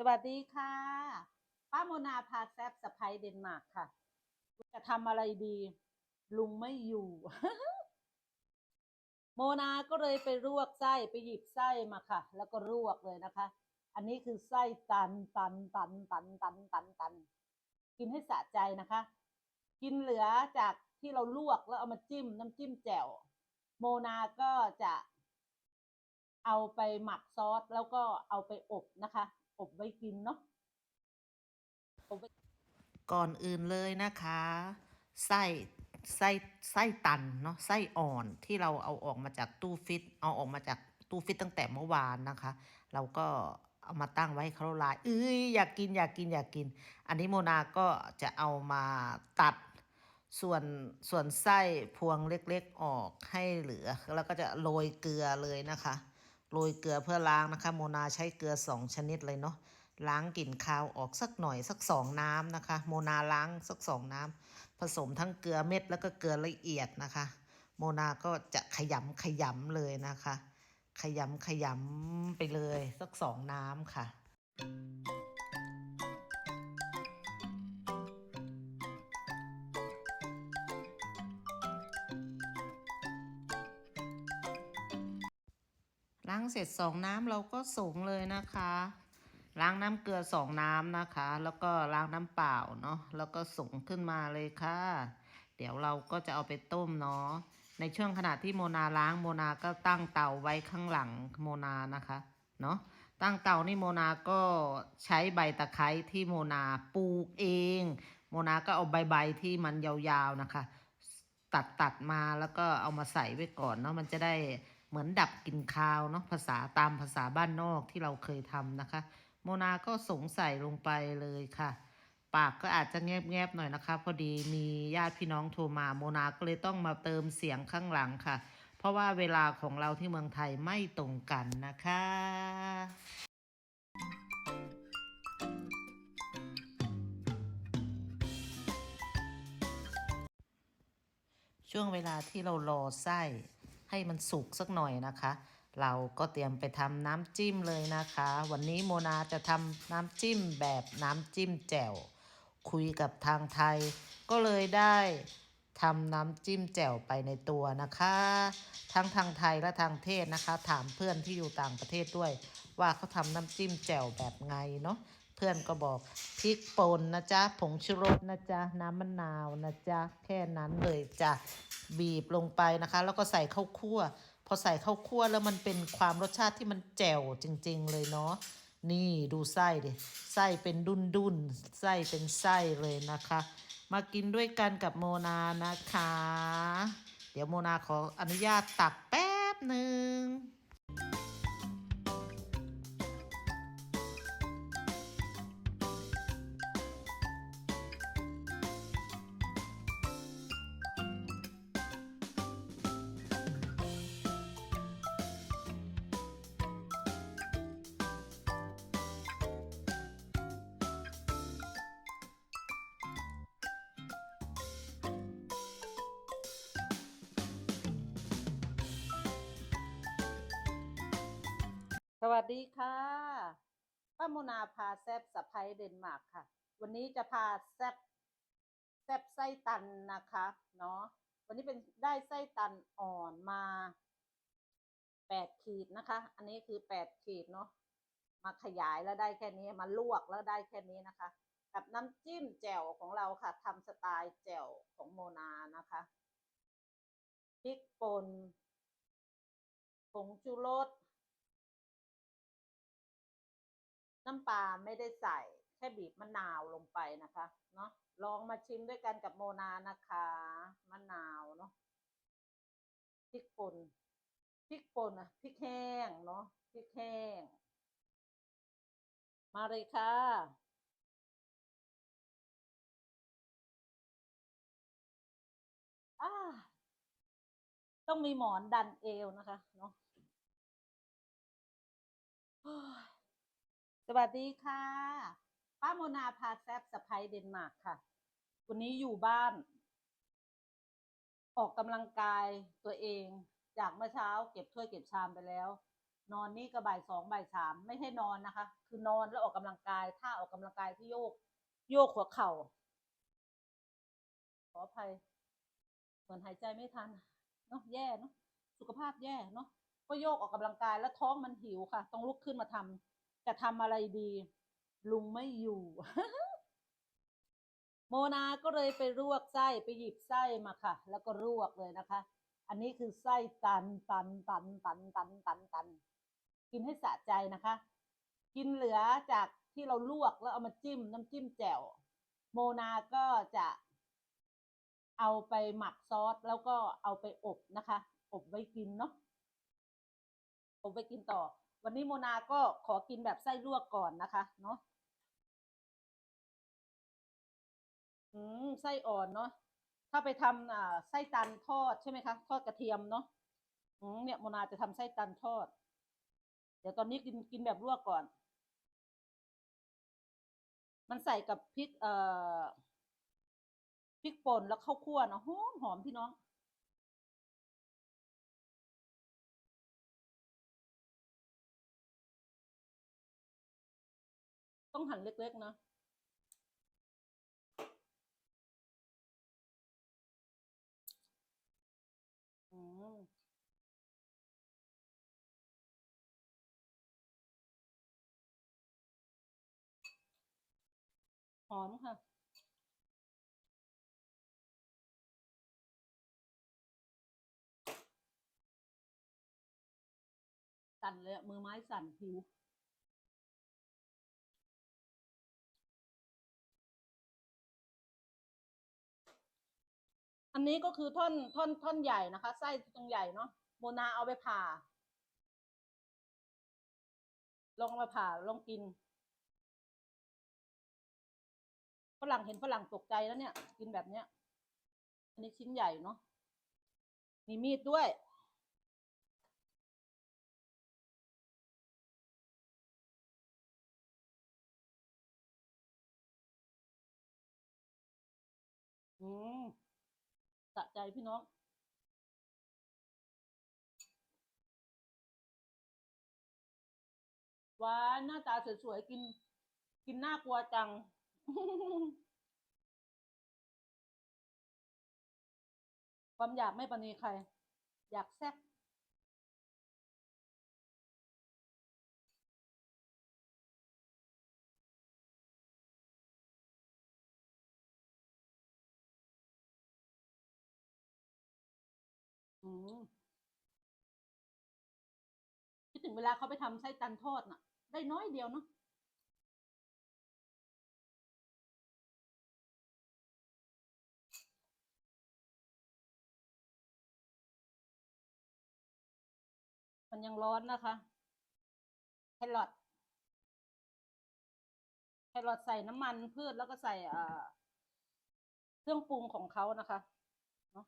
สวัสดีค่ะ ป้าโมนาพาแซบสะพายเดนมาร์กค่ะ จะทำอะไรดี ลุงไม่อยู่ โมนาก็เลยไปรวกไส้ไปหยิบไส้มาค่ะ แล้วก็รวกเลยนะคะ อันนี้คือไส้ตันตันตันตันตันตันตัน กินให้สะใจนะคะ กินเหลือจากที่เราลวกแล้วเอามาจิ้มน้ำจิ้มแจ่ว โมนาก็จะเอาไปหมักซอสแล้วก็เอาไปอบนะคะ อบไว้กินเนาะก่อนอื่นเลยนะคะไส้ไส้ไส้ตันเนาะไส้อ่อนที่เราเอาออกมาจากตู้ฟิต เอาออกมาจากตู้ฟิตตั้งแต่เมื่อวานนะคะ เราก็เอามาตั้งไว้ให้เขาละลายเอ้ยอยากกินอยากกินอยากกิน อันนี้โมนาก็จะเอามาตัดส่วนส่วนไส้พวงเล็กๆออกให้เหลือ แล้วก็จะโรยเกลือเลยนะคะ โรยเกลือเพื่อล้างนะคะ โมนาใช้เกลือสองชนิดเลยเนาะล้างกลิ่นคาวออกสักหน่อยสักสองน้ำนะคะ โมนาล้างสักสองน้ำผสมทั้งเกลือเม็ดแล้วก็เกลือละเอียดนะคะ โมนาก็จะขยำขยำเลยนะคะ ขยำขยำไปเลยสักสองน้ำค่ะ เสร็จสองน้ำเราก็สูงเลยนะคะ ล้างน้ำเกลือสองน้ำนะคะ แล้วก็ล้างน้ำเปล่าเนาะแล้วก็สูงขึ้นมาเลยค่ะ เดี๋ยวเราก็จะเอาไปต้มเนาะในช่วงขณะที่โมนาล้างโมนาก็ตั้งเตาไว้ข้างหลังโมนานะคะเนาะตั้งเตานี่โมนาก็ใช้ใบตะไคร้ที่โมนาปลูกเอง โมนาก็เอาใบใบที่มันยาวๆนะคะ ตัดตัดมาแล้วก็เอามาใส่ไว้ก่อนเนาะมันจะได้ เหมือนดับกลิ่นคาวเนาะภาษาตามภาษาบ้านนอกที่เราเคยทำนะคะ โมนาก็สงสัยลงไปเลยค่ะ ปากก็อาจจะแงบๆหน่อยนะคะ พอดีมีญาติพี่น้องโทรมาโมนาก็เลยต้องมาเติมเสียงข้างหลังค่ะ เพราะว่าเวลาของเราที่เมืองไทยไม่ตรงกันนะคะช่วงเวลาที่เรารอไส้ ให้มันสุกสักหน่อยนะคะ เราก็เตรียมไปทำน้ำจิ้มเลยนะคะ วันนี้โมนาจะทำน้ำจิ้มแบบน้ำจิ้มแจ่วคุยกับทางไทย ก็เลยได้ทำน้ำจิ้มแจ่วไปในตัวนะคะ ทั้งทางไทยและทางเทศนะคะ ถามเพื่อนที่อยู่ต่างประเทศด้วย ว่าเขาทำน้ำจิ้มแจ่วแบบไงเนาะ เพื่อนก็บอกพริกป่นนะจ๊ะผงชูรสนะจ๊ะน้ำมะนาวนะจ๊ะแค่นั้นเลยจ้ะบีบลงไปนะคะ แล้วก็ใส่ข้าวคั่ว พอใส่ข้าวคั่วแล้วมันเป็นความรสชาติที่มันแจ่วจริง ๆ เลยเนาะนี่ดูไส้ดิไส้เป็นดุนดุนไส้เป็นไส้เลยนะคะ มากินด้วยกันกับโมนานะคะ เดี๋ยวโมนาขออนุญาตตักแป๊บหนึ่ง สวัสดีค่ะป้าโมนาพาแซบสะพายเดนมาร์กค่ะ วันนี้จะพาแซบแซบไส้ตันนะคะเนาะวันนี้เป็นได้ไส้ตันอ่อนมาแปดขีดนะคะ อันนี้คือแปดขีดเนาะมาขยายแล้วได้แค่นี้มาลวกแล้วได้แค่นี้นะคะ กับน้ำจิ้มแจ่วของเราค่ะทำสไตล์แจ่วของโมนานะคะพริกป่นผงชูรส น้ำปลาไม่ได้ใส่แค่บีบมะนาวลงไปนะคะเนาะลองมาชิมด้วยกันกับโมนานะคะมะนาวเนาะพริกป่นพริกป่นอะพริกแห้งเนาะพริกแห้ง มาเลยค่ะอ่าต้องมีหมอนดันเอวนะคะเนาะ สวัสดีค่ะ ป้าโมนาพาแซบสะพายเดนมาร์กค่ะ วันนี้อยู่บ้าน ออกกำลังกายตัวเอง จากเมื่อเช้าเก็บถ้วยเก็บชามไปแล้ว นอนนี่ก็บ่ายสองบ่ายสามไม่ให้นอนนะคะ คือนอนแล้วออกกำลังกายท่าออกกำลังกายที่โยก โยกหัวเข่า ขออภัยเหมือนหายใจไม่ทันเนาะแย่เนาะสุขภาพแย่เนาะก็โยกออกกำลังกายแล้วท้องมันหิวค่ะ ต้องลุกขึ้นมาทำ จะทำอะไรดี ลุงไม่อยู่ โมนาก็เลยไปรวกไส้ไปหยิบไส้มาค่ะ แล้วก็รวกเลยนะคะ อันนี้คือไส้ตันตันตันตันตันตันตัน กินให้สะใจนะคะ กินเหลือจากที่เราลวกแล้วเอามาจิ้มน้ำจิ้มแจ่วโมนาก็จะเอาไปหมักซอสแล้วก็เอาไปอบนะคะ อบไว้กินเนาะอบไว้กินต่อ วันนี้โมนาก็ขอกินแบบไส้ลวกก่อนนะคะเนาะอืมไส้อ่อนเนาะถ้าไปทำอ่าไส้ตันทอดใช่ไหมคะ ทอดกระเทียมเนาะอืมเนี่ยโมนาจะทำไส้ตันทอด เดี๋ยวตอนนี้กินกินแบบลวกก่อน มันใส่กับพริกเอ่อพริกป่นแล้วข้าวคั่วเนาะหอมหอมพี่น้อง ต้องหั่นเล็กๆนะอืมหอมค่ะ สั่นเลยมือไม้สั่นผิว อันนี้ก็คือท่อนท่อนท่อนใหญ่นะคะ ไส้ตรงใหญ่เนาะโมนาเอาไปผ่า ลองมาผ่าลองกินฝรั่งเห็นฝรั่งตกใจแล้วเนี่ย กินแบบเนี้ย อันนี้ชิ้นใหญ่เนาะมีมีดด้วย อืมะใจพี่น้อง หวานหน้าตาสวยๆกิน กินน่ากลัวจัง ความอยากไม่ปรนีใคร อยากแซ่บ อืมคิดถึงเวลาเขาไปทำไส้ตันทอดน่ะ ได้น้อยเดียวเนาะมันยังร้อนนะคะแครอทแครอทใส่น้ำมันพืชแล้วก็ใส่เครื่องปรุงของเขานะคะเนาะ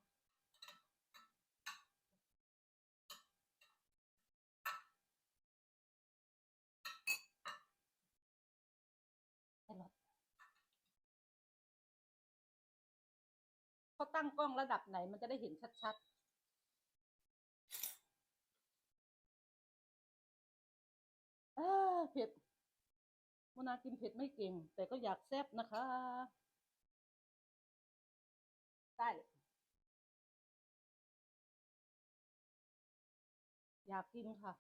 แครอทเขา ตั้งกล้องระดับไหนมันจะได้เห็นชัดๆเอ้อเผ็ดมนากินเผ็ดไม่เก่ง แต่ก็อยากแซ่บนะคะ ได้ อยากกินค่ะ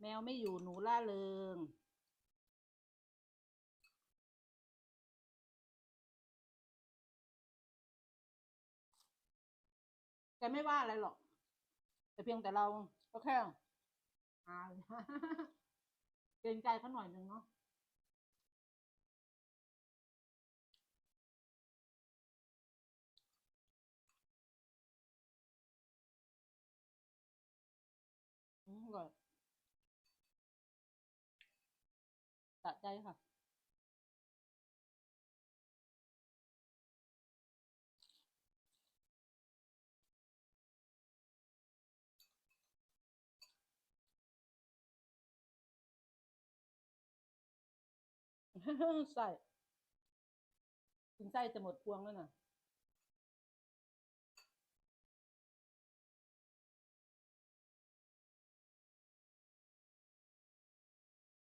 แมวไม่อยู่หนูล่าเริง แกไม่ว่าอะไรหรอก แต่เพียงแต่เราก็แค่อายเกรงใจเขาหน่อยหนึ่งเนาะอืมอร่อยสะใจค่ะ ใส่ถึงใส่จะหมดพวงแล้วน่ะ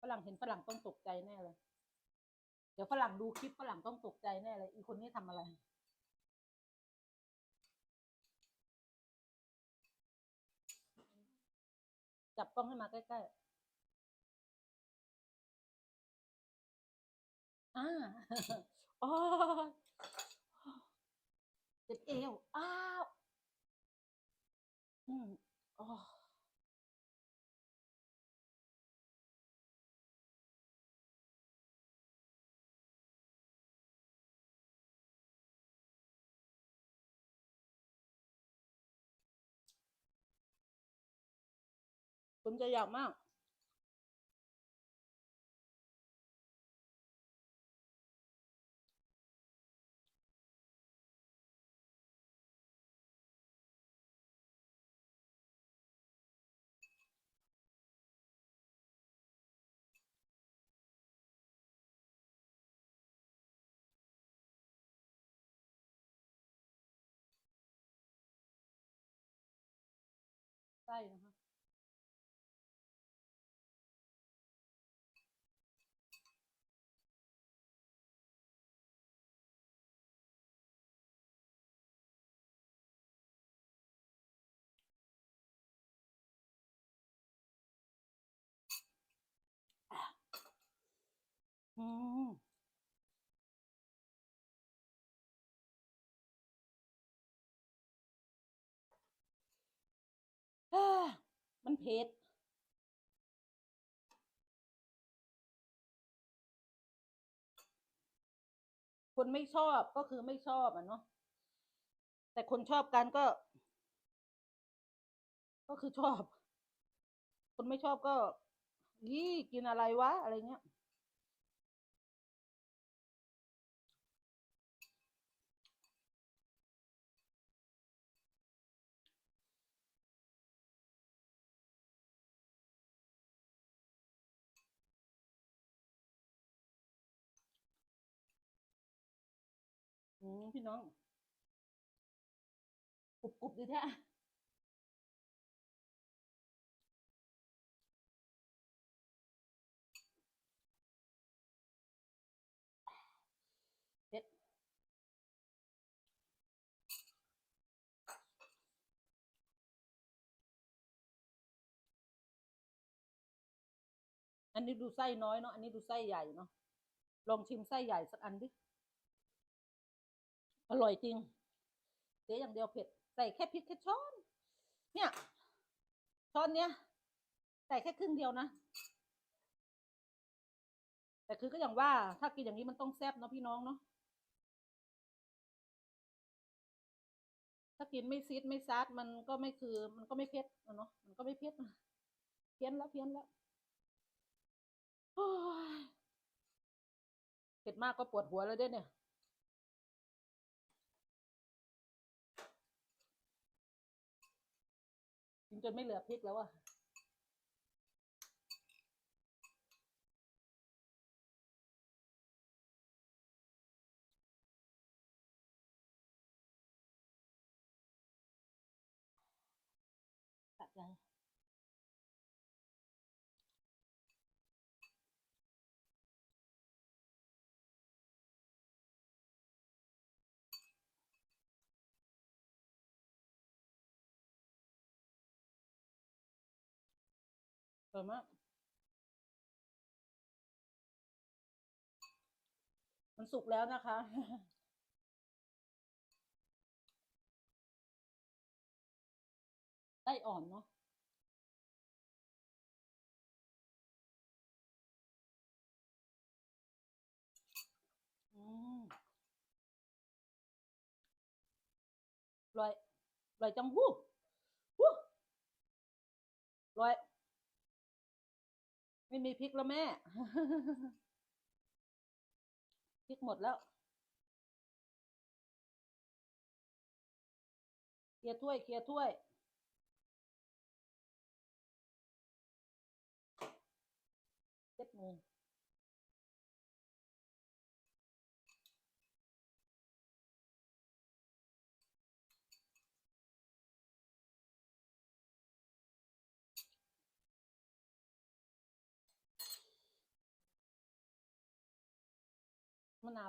ฝรั่งเห็นฝรั่งต้องตกใจแน่เลย เดี๋ยวฝรั่งดูคลิปฝรั่งต้องตกใจแน่เลย อีคนนี้ทำอะไรจับกล้องให้มาใกล้ๆ อ่าโอ้เจ็บเอว อ้าว อืมอ๋อคุณจะอยากมาก ไส้นะ เพชรคนไม่ชอบก็คือไม่ชอบอะเนาะแต่คนชอบกันก็ ก็คือชอบ คนไม่ชอบก็ยี่กินอะไรวะ อะไรเงี้ย พี่น้องกรุบกรุบดีแท้เผ็ดอันนี้ดูไส้น้อยเนาะ อันนี้ดูไส้ใหญ่เนาะ ลองชิมไส้ใหญ่สักอันดิ อร่อยจริงเสียอย่างเดียวเผ็ดใส่แค่พริกแค่ช้อน เนี่ยช้อนเนี้ยใส่แค่ครึ่งเดียวนะ แต่คือก็อย่างว่าถ้ากินอย่างนี้มันต้องแซ่บเนาะพี่น้องเนาะถ้ากินไม่ซีดไม่ซัดมันก็ไม่คือ มันก็ไม่เผ็ดเนาะมันก็ไม่เผ็ดเพี้ยนแล้วเพี้ยนแล้วเผ็ดมากก็ปวดหัวแล้วเด้เนี่ย กิน จนไม่เหลือพริกแล้วอะสะใจ อร่อยมากมันสุกแล้วนะคะ ได้อ่อนเนาะอืมอร่อยอร่อยจังหู้หู้อร่อย ไม่มีพริกแล้วแม่ พริกหมดแล้วเคลียร์ถ้วยเคลียร์ถ้วยะ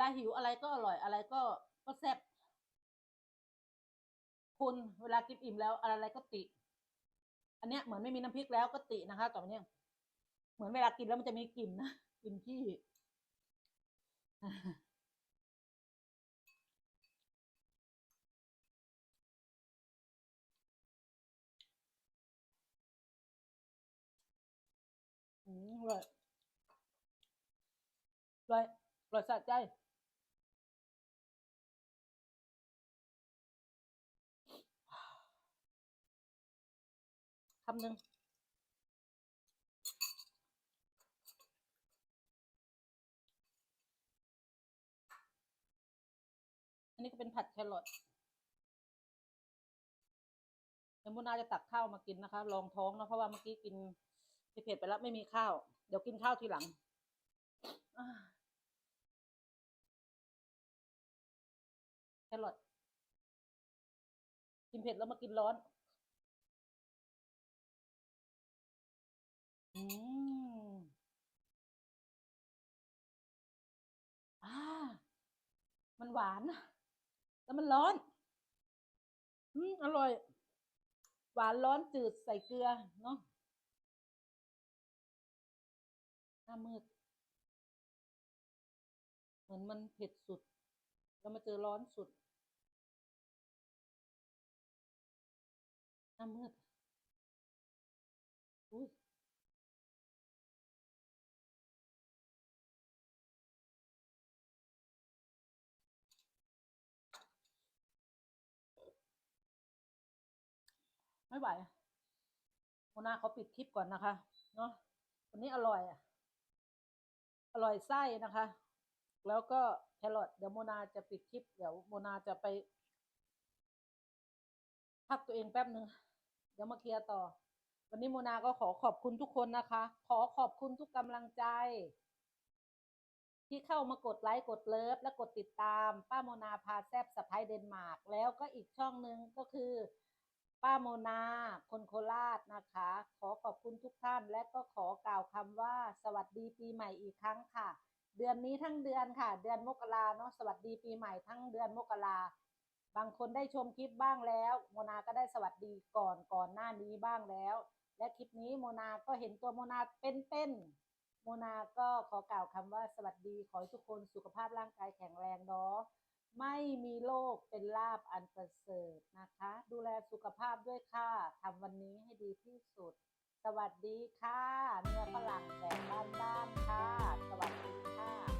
ลาหิวอะไรก็อร่อยอะไรก็ก็แซ่บคุณเวลากินอิ่มแล้วอะไรก็ติ อันเนี้ยเหมือนไม่มีน้ำพริกแล้วก็ตินะคะต่อไปเนี้ยเหมือนเวลากินแล้วมันจะมีกลิ่นนะกลิ่นขี้อืมอร่อยอร่อยอร่อยสะใจำหนึ่งอันนี้ก็เป็นผัดแครอทเดี๋ยวมุนาจะตักข้าวมากินนะคะ ลองท้องนะเพราะว่าเมื่อกี้กินเผ็ดๆไปแล้วไม่มีข้าว เดี๋ยวกินข้าวทีหลังแครอทกินเผ็ดแล้วมากินร้อน อืมอ่า มันหวาน แล้วมันร้อน อืมอร่อย หวานร้อนจืดใส่เกลือเนาะหน้ามืดเหมือนมันเผ็ดสุด แล้วมาเจอร้อนสุดหน้ามืด ไม่ไหวโมนาเขาปิดคลิปก่อนนะคะเนาะวันนี้อร่อยอะอร่อยไส้นะคะ แล้วก็แครอทเดี๋ยวโมนาจะปิดคลิป เดี๋ยวโมนาจะไปพักตัวเองแป๊บหนึ่งเดี๋ยวมาเคลียร์ต่อ วันนี้โมนาก็ขอขอบคุณทุกคนนะคะ ขอขอบคุณทุกกำลังใจ ที่เข้ามากดไลค์กดเลิฟและกดติดตาม ป้าโมนาพาแซบสะพายเดนมาร์กแล้วก็อีกช่องหนึ่งก็คือ ป้าโมนา คนโคราชนะคะ ขอขอบคุณทุกท่าน และก็ขอกล่าวคำว่า สวัสดีปีใหม่อีกครั้งค่ะ เดือนนี้ทั้งเดือนค่ะ เดือนมกราเนาะสวัสดีปีใหม่ทั้งเดือนมกราบางคนได้ชมคลิปบ้างแล้ว โมนาก็ได้สวัสดีก่อนก่อนหน้านี้บ้างแล้ว และคลิปนี้โมนาก็เห็นตัวโมนาเป็นๆโมนาก็ขอกล่าวคำว่าสวัสดีขอให้ทุกคนสุขภาพร่างกายแข็งแรงเนาะ ไม่มีโรคเป็นลาบอันประเสริฐนะคะ ดูแลสุขภาพด้วยค่ะทำวันนี้ให้ดีที่สุด สวัสดีค่ะ เนื้อฝรั่งแบบบ้านๆค่ะ สวัสดีค่ะ